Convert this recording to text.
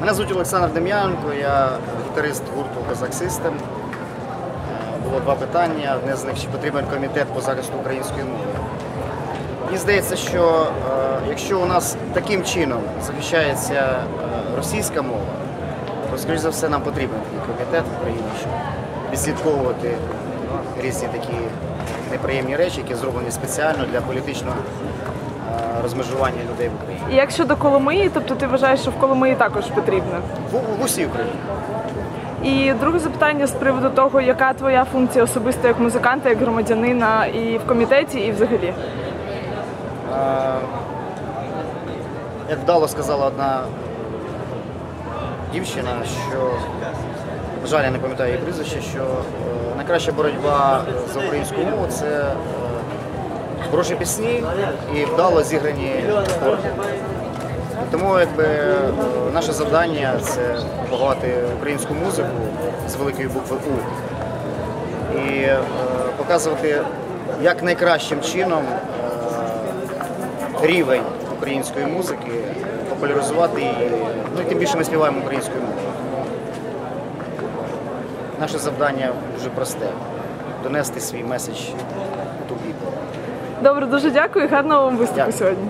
Мене звуть Олександр Дем'янко, я гітарист гурту Козак Систем. Е, Було два питання. Одне з них чи потрібен комітет по захисту української мови. Мені здається, що е, якщо у нас таким чином захищається е, російська мова, то, скоріш за все, нам потрібен такий комітет в Україні, щоб відслідковувати різні такі неприємні речі, які зроблені спеціально для політичного розмежування людей в Україні. І як щодо Коломиї, тобто ти вважаєш, що в Коломиї також потрібно? В, в усій Україні. І друге запитання з приводу того, яка твоя функція особисто як музиканта, як громадянина і в комітеті, і взагалі. Е, Як вдало сказала одна дівчина, що, на жаль, я не пам'ятаю її прізвище, що е, найкраща боротьба за українську мову це е, хороші пісні і вдало зіграні акорди. Тому якби, наше завдання це пропагувати українську музику з великої букви У і е, показувати як найкращим чином е, рівень української музики, популяризувати її. Ну і тим більше ми співаємо українською мовою. Наше завдання дуже просте донести свій меседж to people. Добре, дуже дякую. і Гарного вам виступу сьогодні.